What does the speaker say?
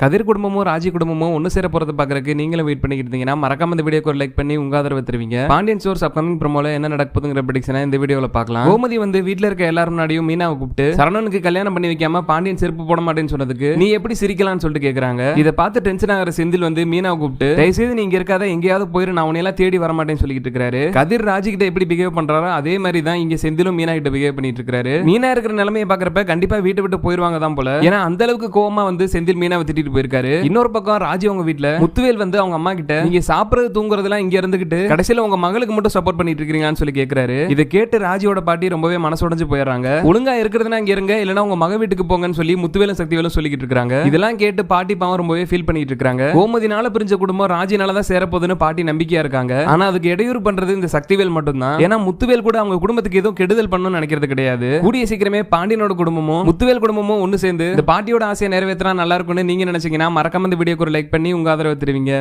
கதிர் குடும்பமும் ராஜி குடும்பமும் ஒன்று சேர போகிறது பார்க்குறக்கு நீங்களும் வெயிட் பண்ணிக்கிட்டு இருந்தீங்கன்னா மறக்காம இந்த வீடியோக்கு ஒரு லைக் பண்ணி உங்க ஆதரவு தருவீங்க. பாண்டியன் ஸ்டோர்ஸ் அப்கமிங் ப்ரோமோல என்ன நடக்க போதுங்கிற ப்ரெடிக்ஷனை இந்த வீடியோவில் பார்க்கலாம். கோமதி வந்து வீட்டில் இருக்க எல்லாரும் முன்னாடியும் மீனாவை கூப்பிட்டு சரணனுக்கு கல்யாணம் பண்ணி வைக்காம பாண்டியன் செருப்பு போட மாட்டேன்னு சொன்னதுக்கு நீ எப்படி சிரிக்கலாம்னு சொல்லிட்டு கேட்குறாங்க இதை பார்த்து டென்ஷன் ஆகிற செந்தில் வந்து மீனாவை கூப்பிட்டு தயவுசெய்து நீங்க இருக்காத எங்கேயாவது போயிரு நான் உன்னையெல்லாம் தேடி வர மாட்டேன்னு சொல்லிட்டு இருக்காரு. கதிர் ராஜி கிட்ட எப்படி பிஹேவ் பண்றாரோ அதே மாதிரி தான் இங்க செந்திலும் மீனா கிட்ட பிஹேவ் பண்ணிட்டு இருக்காரு. மீனா இருக்கிற நிலைமையை பார்க்குறப்ப கண்டிப்பா வீட்டை விட்டு போயிருவாங்க தான் போல. ஏன்னா அந்த அளவுக்கு கோவமா வந்து செந்தில் மீனாவை திட்டிட்டு போயிருக்காரு. இன்னொரு பக்கம் ராஜி அவங்க வீட்ல. முத்துவேல் வந்து அவங்க அம்மா கிட்ட நீங்க சாப்பிடுறது தூங்குறதெல்லாம் இங்க இருந்துகிட்டு கடைசியில உங்க மகளுக்கு மட்டும் சப்போர்ட் பண்ணிட்டு இருக்கீங்களான்னு சொல்லி கேக்குறாரு. இதை கேட்டு ராஜியோட பாட்டி ரொம்பவே மனசுடைஞ்சு போயிடுறாங்க. ஒழுங்கா இருக்கிறதுனா இங்க இருங்க இல்லனா உங்க மக வீட்டுக்கு போங்கன்னு சொல்லி முத்துவேலும் சக்திவேலும் சொல்லிக்கிட்டு இருக்காங்க இதெல்லாம் கேட்டு பாட்டி பாவம் ரொம்பவே ஃபீல் பண்ணிட்டு இருக்காங்க கோமதினால பிரிஞ்ச குடும்பம் ராஜினால தான் சேரப்போகுதுன்னு பாட்டி நம்பிக்கையா இருக்காங்க. ஆனா அதுக்கு இடையூறு பண்றது இந்த சக்திவேல் மட்டும்தான். ஏன்னா முத்துவேல் கூட அவங்க குடும்பத்துக்கு எதுவும் கெடுதல் பண்ணணும்னு நினைக்கிறது கிடையாது. கூடிய சீக்கிரமே பாண்டியனோட குடும்பமும் முத்துவேல் குடும்பமும் ஒன்னு சேர்ந்து இந்த பாட்டியோட ஆசையை நிறைவேற்றினா நல்லா இருக்கும்னு நீங்க நினச்சிங்கன்னா மறக்காம இந்த வீடியோக்கு ஒரு லைக் பண்ணி உங்க ஆதரவு தருவீங்க.